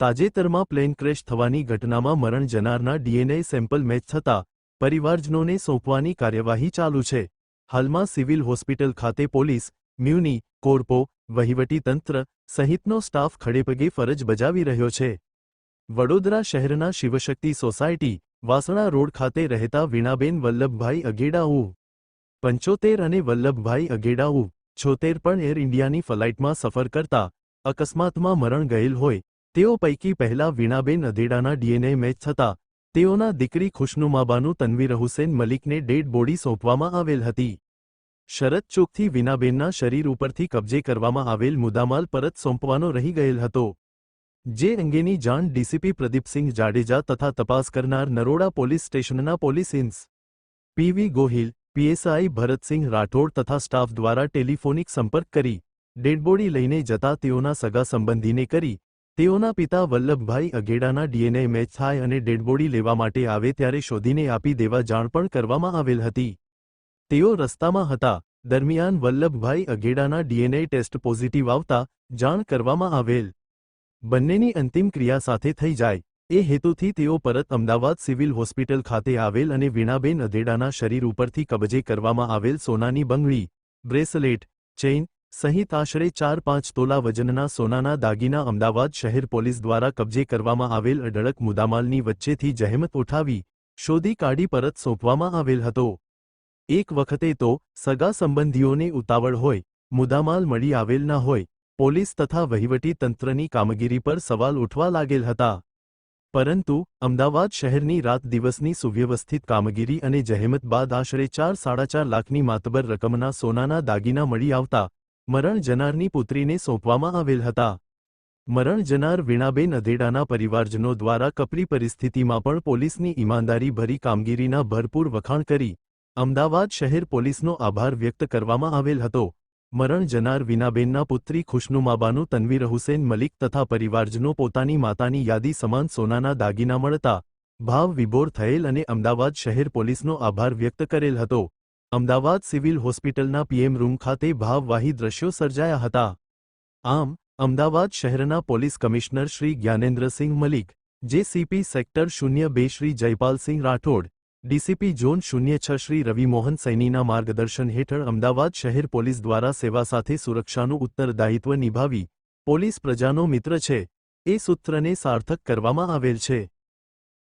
તાજેતરમાં plane crash થવાની ઘટનામાં મરણ જનારના ડીએનએ સેમ્પલ મેચ થતાં પરિવારજનોને સોંપવાની કાર્યવાહી ચાલુ છે. હાલમાં સિવિલ હોસ્પિટલ ખાતે પોલીસ, મ્યુની કોર્પો વહીવટીતંત્ર સહિતનો સ્ટાફ ખડેપગે ફરજ બજાવી રહ્યો છે. વડોદરા શહેરના શિવશક્તિ સોસાયટી, વાસણા રોડ ખાતે રહેતા વીણાબેન વલ્લભભાઈ અગેડાઉ પંચોતેર અને વલ્લભભાઈ અગેડાઉ છોતેર પણ એર ઇન્ડિયાની ફ્લાઇટમાં સફર કરતા અકસ્માતમાં મરણ ગયેલ હોય તેઓ પૈકી પહેલા વીણાબેન અધેડાના ડીએનએ મેચ થતા તેઓના દીકરી ખુશનુમાબાનું તન્વીર હુસેન મલિકને ડેડ બોડી સોંપવામાં આવેલ હતી. શરત ચોકથી વીણાબેનના શરીર ઉપરથી કબજે કરવામાં આવેલ મુદ્દામાલ પરત સોંપવાનો રહી ગયેલ હતો. જે અંગેની જાણ ડીસીપી પ્રદીપસિંહ જાડેજા તથા તપાસ કરનાર નરોડા પોલીસ સ્ટેશનના પોલીસ ઇન્સ. પીવી ગોહિલ, પીએસઆઈ ભરતસિંહ રાઠોડ તથા સ્ટાફ દ્વારા ટેલિફોનિક સંપર્ક કરી ડેડબોડી લઈને જતા તેઓના સગા સંબંધીને કરી તેઓના પિતા વલ્લભભાઈ અગેડાના ડીએનએ મેચ થાય અને ડેડબોડી લેવા માટે આવે ત્યારે શોધીને આપી દેવા જાણ પણ કરવામાં આવેલ હતી. તેઓ રસ્તામાં હતા. દરમિયાન વલ્લભભાઈ અગેડાના ડીએનએ ટેસ્ટ પોઝિટિવ આવતા જાણ કરવામાં આવેલ. બંનેની અંતિમ ક્રિયા સાથે થઈ જાય. એ હેતુથી તેઓ પરત અમદાવાદ સિવિલ હોસ્પિટલ ખાતે આવેલ અને વીણાબેન અધેડાના શરીર ઉપરથી કબજે કરવામાં આવેલ સોનાની બંગડી, બ્રેસલેટ, ચેઇન સહિત આશરે ચાર પાંચ તોલા વજનના સોનાના દાગીના અમદાવાદ શહેર પોલીસ દ્વારા કબજે કરવામાં આવેલ અઢળક મુદ્દામાલની વચ્ચેથી જહેમત ઉઠાવી શોધી કાઢી પરત સોંપવામાં આવેલ હતો. એક વખતે તો સગા સંબંધીઓને ઉતાવળ હોય, મુદ્દામાલ મળી આવેલ ના હોય, પોલીસ તથા વહીવટી તંત્રની કામગીરી પર સવાલ ઉઠવા લાગેલ હતા. પરંતુ અમદાવાદ શહેરની રાત દિવસની સુવ્યવસ્થિત કામગીરી અને જહેમત બાદ આશરે ચાર સાડા ચાર લાખની માતબર રકમના સોનાના દાગીના મળી આવતા મરણ જનારની પુત્રીને સોંપવામાં આવેલ હતા. મરણ જનાર વીણાબેન અધેડાના પરિવારજનો દ્વારા કપરી પરિસ્થિતિમાં પણ પોલીસની ઈમાનદારી ભરી કામગીરીના ભરપૂર વખાણ કરી અમદાવાદ શહેર પોલીસનો આભાર વ્યક્ત કરવામાં આવેલ હતો. મરણ જનાર વિનાબેનના પુત્રી ખુશનુમાબાનું તનવીર હુસેન મલિક તથા પરિવારજનો પોતાની માતાની યાદી સમાન સોનાના દાગીના મળતા ભાવ વિભોર થયેલ અને અમદાવાદ શહેર પોલીસનો આભાર વ્યક્ત કરેલ હતો. અમદાવાદ સિવિલ હોસ્પિટલના પીએમ રૂમ ખાતે ભાવવાહી દ્રશ્યો સર્જાયા હતા. આમ, અમદાવાદ શહેરના police commissioner Shri Gyanendrasinh Malik JCP sector શૂન્ય બે શ્રી જયપાલસિંહ રાઠોડ, ડીસીપી ઝોન શૂન્ય છ શ્રી રવિમોહન સૈનીના માર્ગદર્શન હેઠળ અમદાવાદ શહેર પોલીસ દ્વારા સેવા સાથે સુરક્ષાનું ઉત્તરદાયિત્વ નિભાવી, પોલીસ પ્રજાનો મિત્ર છે, એ સૂત્રને સાર્થક કરવામાં આવેલ છે.